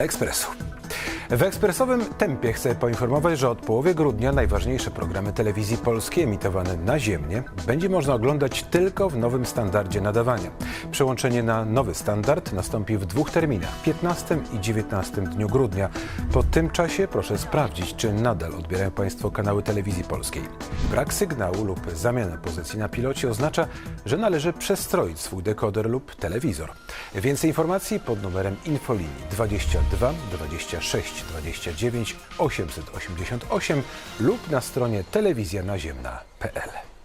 Expreso. W ekspresowym tempie chcę poinformować, że od połowy grudnia najważniejsze programy telewizji polskiej emitowane naziemnie będzie można oglądać tylko w nowym standardzie nadawania. Przełączenie na nowy standard nastąpi w dwóch terminach 15 i 19 dniu grudnia. Po tym czasie proszę sprawdzić, czy nadal odbierają Państwo kanały telewizji polskiej. Brak sygnału lub zamiana pozycji na pilocie oznacza, że należy przestroić swój dekoder lub telewizor. Więcej informacji pod numerem infolinii 22 26 29 888 lub na stronie telewizjanaziemna.pl.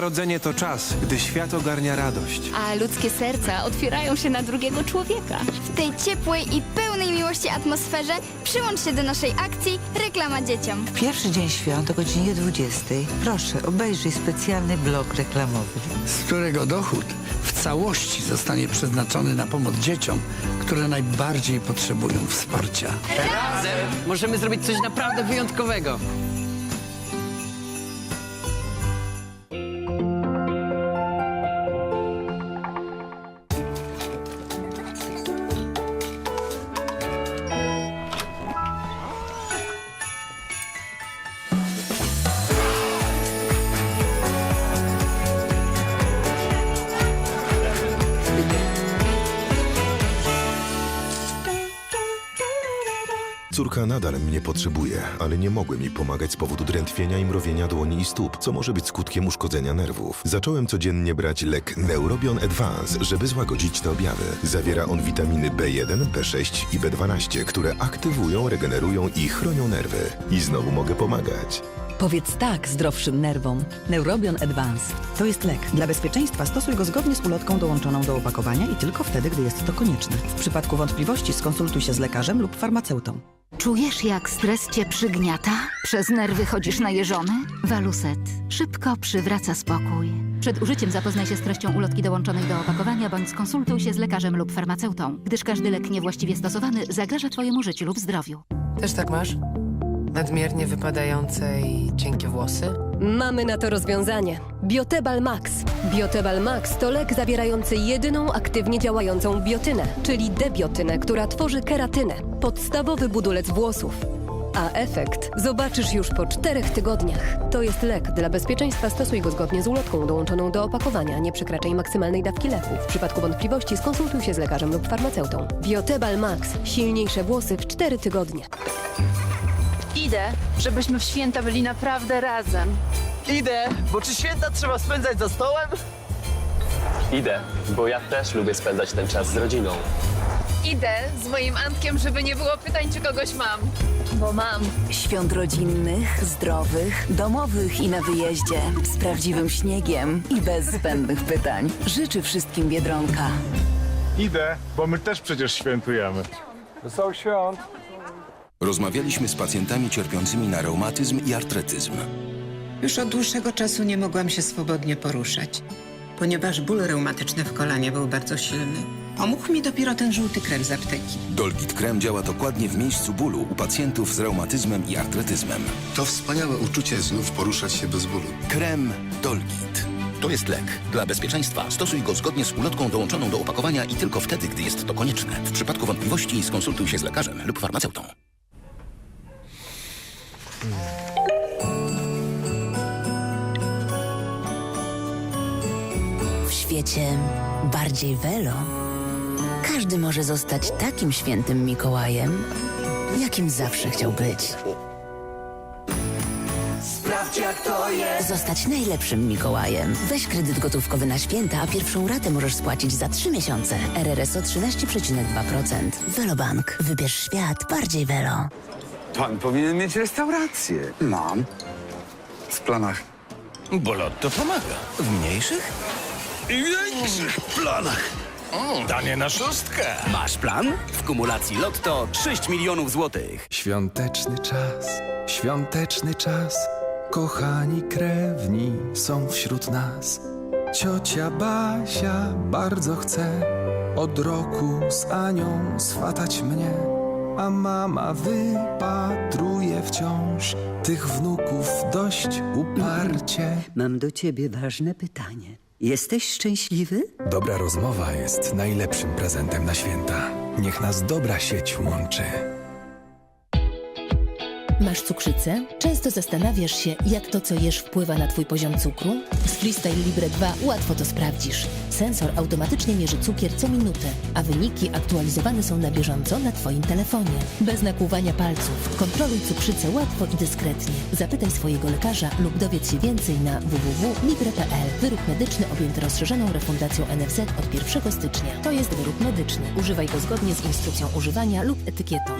Narodzenie to czas, gdy świat ogarnia radość. A ludzkie serca otwierają się na drugiego człowieka. W tej ciepłej i pełnej miłości atmosferze przyłącz się do naszej akcji Reklama Dzieciom. W pierwszy dzień świąt o godzinie 20 proszę obejrzyj specjalny blok reklamowy. z którego dochód w całości zostanie przeznaczony na pomoc dzieciom, które najbardziej potrzebują wsparcia. Możemy zrobić coś naprawdę wyjątkowego. Córka nadal mnie potrzebuje, ale nie mogłem jej pomagać z powodu drętwienia i mrowienia dłoni i stóp, co może być skutkiem uszkodzenia nerwów. Zacząłem codziennie brać lek Neurobion Advance, żeby złagodzić te objawy. Zawiera on witaminy B1, B6 i B12, które aktywują, regenerują i chronią nerwy. I znowu mogę pomagać. Powiedz tak zdrowszym nerwom. Neurobion Advance. To jest lek. Dla bezpieczeństwa stosuj go zgodnie z ulotką dołączoną do opakowania i tylko wtedy, gdy jest to konieczne. W przypadku wątpliwości skonsultuj się z lekarzem lub farmaceutą. Czujesz, jak stres cię przygniata? Przez nerwy chodzisz najeżony? Waluset szybko przywraca spokój. Przed użyciem zapoznaj się z treścią ulotki dołączonej do opakowania bądź skonsultuj się z lekarzem lub farmaceutą, gdyż każdy lek niewłaściwie stosowany zagraża twojemu życiu lub zdrowiu. Też tak masz? Nadmiernie wypadające i cienkie włosy? Mamy na to rozwiązanie. Biotebal Max. Biotebal Max to lek zawierający jedyną aktywnie działającą biotynę, czyli debiotynę, która tworzy keratynę, podstawowy budulec włosów. A efekt zobaczysz już po czterech tygodniach. To jest lek. Dla bezpieczeństwa stosuj go zgodnie z ulotką dołączoną do opakowania. Nie przekraczaj maksymalnej dawki leku. W przypadku wątpliwości skonsultuj się z lekarzem lub farmaceutą. Biotebal Max. Silniejsze włosy w cztery tygodnie. Idę, żebyśmy w święta byli naprawdę razem. Idę, bo czy święta trzeba spędzać za stołem? Idę, bo ja też lubię spędzać ten czas z rodziną. Idę z moim Antkiem, żeby nie było pytań, czy kogoś mam. Bo mam. Świąt rodzinnych, zdrowych, domowych i na wyjeździe. Z prawdziwym śniegiem i bez zbędnych pytań. Życzy wszystkim Biedronka. Idę, bo my też przecież świętujemy. Wesołych świąt! Rozmawialiśmy z pacjentami cierpiącymi na reumatyzm i artretyzm. Już od dłuższego czasu nie mogłam się swobodnie poruszać, ponieważ ból reumatyczny w kolanie był bardzo silny. Pomógł mi dopiero ten żółty krem z apteki. Dolgit Krem działa dokładnie w miejscu bólu u pacjentów z reumatyzmem i artretyzmem. To wspaniałe uczucie znów poruszać się bez bólu. Krem Dolgit. To jest lek. Dla bezpieczeństwa stosuj go zgodnie z ulotką dołączoną do opakowania i tylko wtedy, gdy jest to konieczne. W przypadku wątpliwości skonsultuj się z lekarzem lub farmaceutą. W świecie bardziej welo każdy może zostać takim świętym Mikołajem, jakim zawsze chciał być. Sprawdź jak to jest. Zostać najlepszym Mikołajem. Weź kredyt gotówkowy na święta, a pierwszą ratę możesz spłacić za 3 miesiące. RRSO 13,2%. Velobank. Wybierz świat bardziej welo. Pan powinien mieć restaurację. Mam. W planach. Bo Lotto pomaga. W mniejszych i większych planach. danie na szóstkę. Masz plan? W kumulacji Lotto 6 milionów złotych. Świąteczny czas, świąteczny czas. Kochani krewni są wśród nas. Ciocia Basia bardzo chce od roku z Anią swatać mnie. A mama wypatruje wciąż tych wnuków dość uparcie. Mam do ciebie ważne pytanie. Jesteś szczęśliwy? Dobra rozmowa jest najlepszym prezentem na święta. Niech nas dobra sieć łączy. Masz cukrzycę? Często zastanawiasz się, jak to, co jesz, wpływa na Twój poziom cukru? Z Freestyle Libre 2 łatwo to sprawdzisz. Sensor automatycznie mierzy cukier co minutę, a wyniki aktualizowane są na bieżąco na Twoim telefonie. Bez nakłuwania palców. Kontroluj cukrzycę łatwo i dyskretnie. Zapytaj swojego lekarza lub dowiedz się więcej na www.libre.pl. Wyrób medyczny objęty rozszerzoną refundacją NFZ od 1 stycznia. To jest wyrób medyczny. Używaj go zgodnie z instrukcją używania lub etykietą.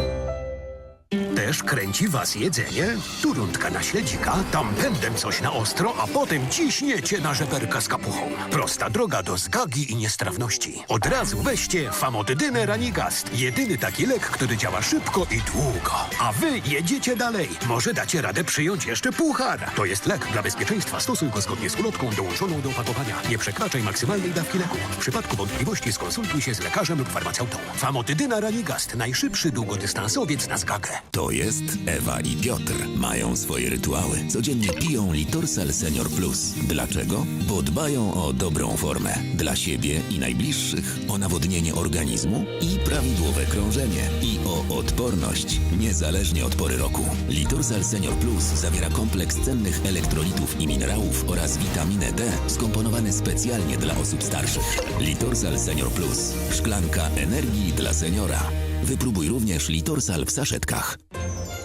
Też kręci was jedzenie? Tu rundka na śledzika, tam pędem coś na ostro, a potem ciśniecie na żeberka z kapuchą. Prosta droga do zgagi i niestrawności. Od razu weźcie Famotydynę Ranigast. Jedyny taki lek, który działa szybko i długo. A wy jedziecie dalej. Może dacie radę przyjąć jeszcze puchar. To jest lek dla bezpieczeństwa. Stosuj go zgodnie z ulotką dołączoną do opakowania. Nie przekraczaj maksymalnej dawki leku. W przypadku wątpliwości skonsultuj się z lekarzem lub farmaceutą. Famotydyna Ranigast. Najszybszy długodystansowiec na zgagę. To jest Ewa i Piotr. Mają swoje rytuały. Codziennie piją Litorsal Senior Plus. Dlaczego? Bo dbają o dobrą formę. Dla siebie i najbliższych. O nawodnienie organizmu i prawidłowe krążenie. I o odporność. Niezależnie od pory roku. Litorsal Senior Plus zawiera kompleks cennych elektrolitów i minerałów oraz witaminę D skomponowany specjalnie dla osób starszych. Litorsal Senior Plus. Szklanka energii dla seniora. Wypróbuj również Litorsal w saszetkach.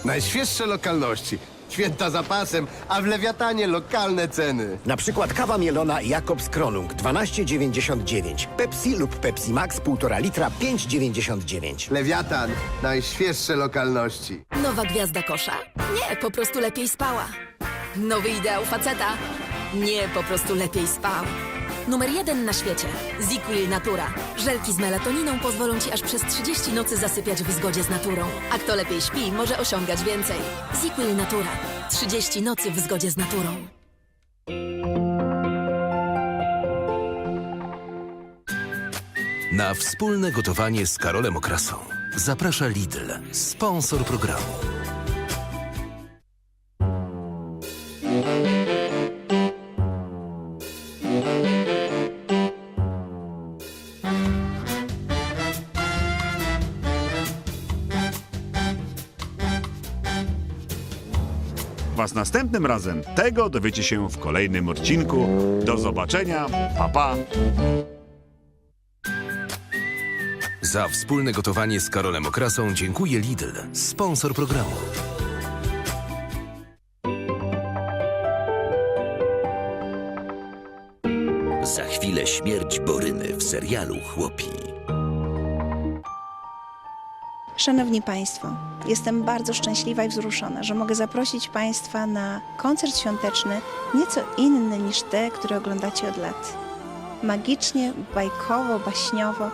Najświeższe lokalności. Święta zapasem, a w Lewiatanie lokalne ceny. Na przykład kawa mielona Jakobs Kronung 12,99. Pepsi lub Pepsi Max 1,5 litra 5,99. Lewiatan. Najświeższe lokalności. Nowa gwiazda kosza? Nie, po prostu lepiej spała. Nowy ideał faceta? Nie, po prostu lepiej spał. Numer jeden na świecie. ZzzQuil Natura. Żelki z melatoniną pozwolą Ci aż przez 30 nocy zasypiać w zgodzie z naturą. A kto lepiej śpi, może osiągać więcej. ZzzQuil Natura. 30 nocy w zgodzie z naturą. Na wspólne gotowanie z Karolem Okrasą zaprasza Lidl, sponsor programu. Was następnym razem tego dowiecie się w kolejnym odcinku. Do zobaczenia. Pa, pa. Za wspólne gotowanie z Karolem Okrasą dziękuję Lidl, sponsor programu. Za chwilę śmierć Boryny w serialu Chłopi. Szanowni Państwo, jestem bardzo szczęśliwa i wzruszona, że mogę zaprosić Państwa na koncert świąteczny, nieco inny niż te, które oglądacie od lat. Magicznie, bajkowo, baśniowo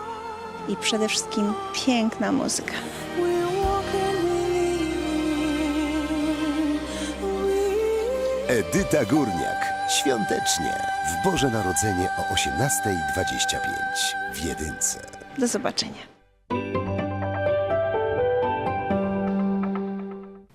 i przede wszystkim piękna muzyka. Edyta Górniak. Świątecznie w Boże Narodzenie o 18.25 w Jedynce. Do zobaczenia.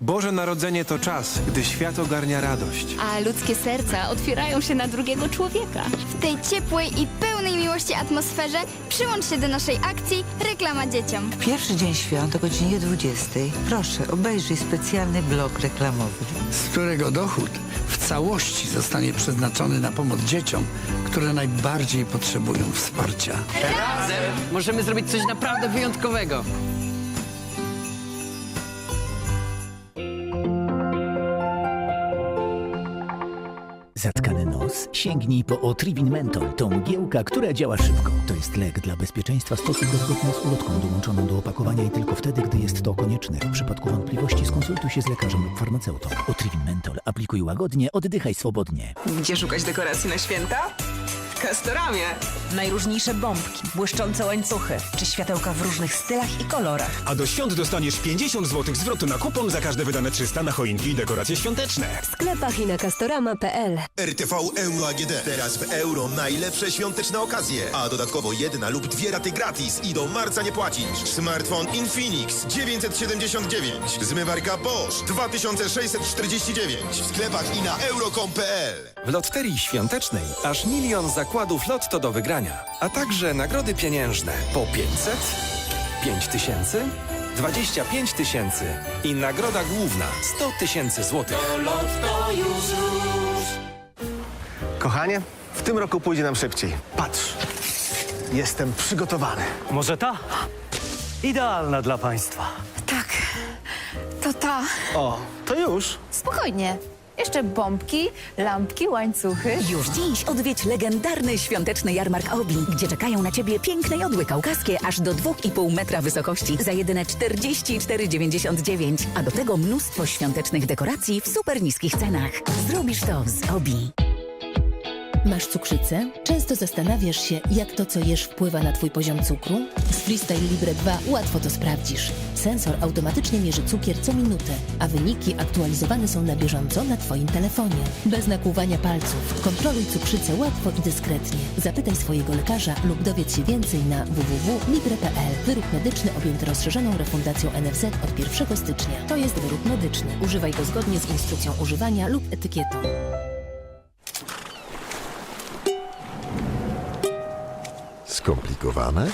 Boże Narodzenie to czas, gdy świat ogarnia radość. A ludzkie serca otwierają się na drugiego człowieka. W tej ciepłej i pełnej miłości atmosferze przyłącz się do naszej akcji Reklama Dzieciom. W pierwszy dzień świąt o godzinie 20 proszę obejrzyj specjalny blok reklamowy. z którego dochód w całości zostanie przeznaczony na pomoc dzieciom, które najbardziej potrzebują wsparcia. Razem możemy zrobić coś naprawdę wyjątkowego. Zatkany nos? Sięgnij po Otrivin Mentol. To mgiełka, która działa szybko. To jest lek dla bezpieczeństwa stosuj go zgodnie z ulotką dołączoną do opakowania i tylko wtedy, gdy jest to konieczne. W przypadku wątpliwości skonsultuj się z lekarzem lub farmaceutą. Otrivin Mentol. Aplikuj łagodnie, oddychaj swobodnie. Gdzie szukać dekoracji na święta? W Castoramie. Najróżniejsze bombki, błyszczące łańcuchy, czy światełka w różnych stylach i kolorach. A do świąt dostaniesz 50 zł zwrotu na kupon za każde wydane 300 na choinki i dekoracje świąteczne. W sklepach i na castorama.pl RTV Euro AGD. Teraz w euro najlepsze świąteczne okazje. A dodatkowo jedna lub dwie raty gratis i do marca nie płacisz. Smartfon Infinix 979. Zmywarka Bosch 2649. W sklepach i na euro.com.pl. W Lotterii Świątecznej aż milion zakładów lotto do wygrania, a także nagrody pieniężne po 500, 5 tysięcy, 25 tysięcy i nagroda główna 100 tysięcy złotych. Kochanie, w tym roku pójdzie nam szybciej. Patrz, jestem przygotowany. Może ta? Idealna dla Państwa. Tak, to ta. O, to już. Spokojnie. Jeszcze bombki, lampki, łańcuchy. Już dziś odwiedź legendarny świąteczny jarmark Obi, gdzie czekają na Ciebie piękne jodły kaukaskie aż do 2,5 metra wysokości za jedyne 44,99. A do tego mnóstwo świątecznych dekoracji w super niskich cenach. Zrobisz to z Obi. Masz cukrzycę? Często zastanawiasz się, jak to, co jesz, wpływa na Twój poziom cukru? Z Freestyle Libre 2 łatwo to sprawdzisz. Sensor automatycznie mierzy cukier co minutę, a wyniki aktualizowane są na bieżąco na Twoim telefonie. Bez nakłuwania palców. Kontroluj cukrzycę łatwo i dyskretnie. Zapytaj swojego lekarza lub dowiedz się więcej na www.libre.pl. Wyrób medyczny objęty rozszerzoną refundacją NFZ od 1 stycznia. To jest wyrób medyczny. Używaj go zgodnie z instrukcją używania lub etykietą. Skomplikowane?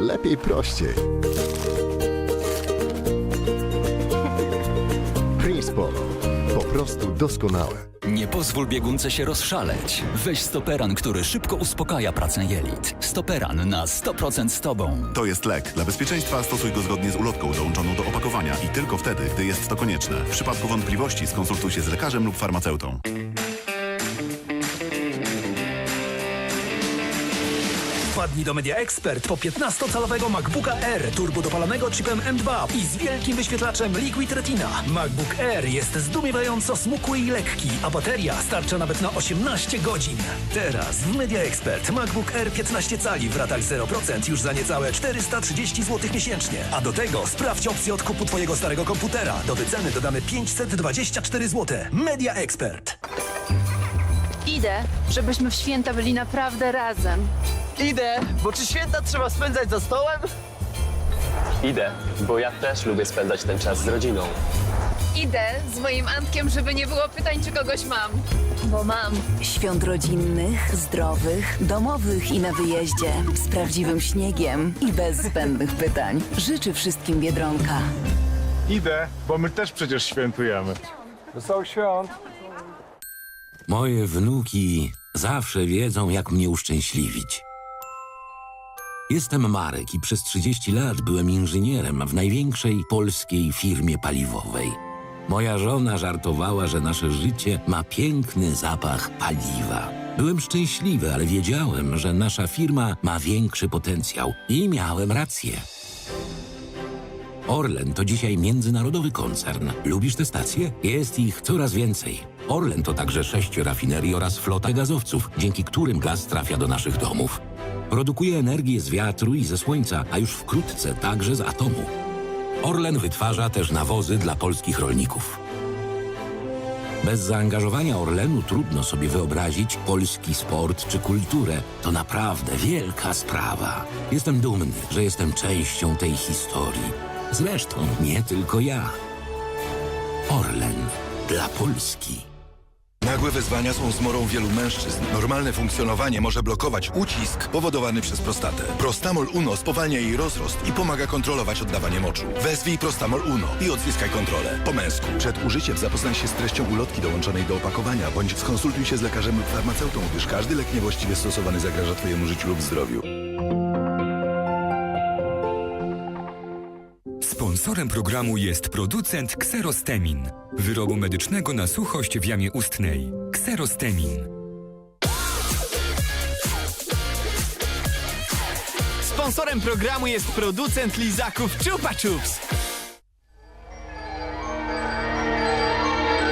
Lepiej prościej. Prince Polo. Po prostu doskonałe. Nie pozwól biegunce się rozszaleć. Weź stoperan, który szybko uspokaja pracę jelit. Stoperan na 100% z tobą. To jest lek. Dla bezpieczeństwa stosuj go zgodnie z ulotką dołączoną do opakowania i tylko wtedy, gdy jest to konieczne. W przypadku wątpliwości skonsultuj się z lekarzem lub farmaceutą. Wpadnij do Media Expert po 15-calowego MacBooka Air turbo dopalanego chipem M2 i z wielkim wyświetlaczem Liquid Retina. MacBook Air jest zdumiewająco smukły i lekki, a bateria starcza nawet na 18 godzin. Teraz w Media Expert MacBook Air 15 cali w ratach 0% już za niecałe 430 zł miesięcznie. A do tego sprawdź opcję odkupu twojego starego komputera. Do wyceny dodamy 524 zł. Media Expert. Idę, żebyśmy w święta byli naprawdę razem. Idę, bo czy święta trzeba spędzać za stołem? Idę, bo ja też lubię spędzać ten czas z rodziną. Idę z moim Antkiem, żeby nie było pytań, czy kogoś mam. Bo mam. Świąt rodzinnych, zdrowych, domowych i na wyjeździe. Z prawdziwym śniegiem i bez zbędnych pytań. Życzy wszystkim Biedronka. Idę, bo my też przecież świętujemy. Wesołych świąt. Moje wnuki zawsze wiedzą, jak mnie uszczęśliwić. Jestem Marek i przez 30 lat byłem inżynierem w największej polskiej firmie paliwowej. Moja żona żartowała, że nasze życie ma piękny zapach paliwa. Byłem szczęśliwy, ale wiedziałem, że nasza firma ma większy potencjał i miałem rację. Orlen to dzisiaj międzynarodowy koncern. Lubisz te stacje? Jest ich coraz więcej. Orlen to także sześć rafinerii oraz flota gazowców, dzięki którym gaz trafia do naszych domów. Produkuje energię z wiatru i ze słońca, a już wkrótce także z atomu. Orlen wytwarza też nawozy dla polskich rolników. Bez zaangażowania Orlenu trudno sobie wyobrazić polski sport czy kulturę. To naprawdę wielka sprawa. Jestem dumny, że jestem częścią tej historii. Zresztą nie tylko ja. Orlen dla Polski. Nagłe wezwania są zmorą wielu mężczyzn. Normalne funkcjonowanie może blokować ucisk powodowany przez prostatę. Prostamol Uno spowalnia jej rozrost i pomaga kontrolować oddawanie moczu. Wezwij Prostamol Uno i odzyskaj kontrolę. Po męsku. Przed użyciem zapoznaj się z treścią ulotki dołączonej do opakowania, bądź skonsultuj się z lekarzem lub farmaceutą, gdyż każdy lek niewłaściwie stosowany zagraża Twojemu życiu lub zdrowiu. Sponsorem programu jest producent Xerostemin, wyrobu medycznego na suchość w jamie ustnej. Xerostemin. Sponsorem programu jest producent lizaków Chupa Chups.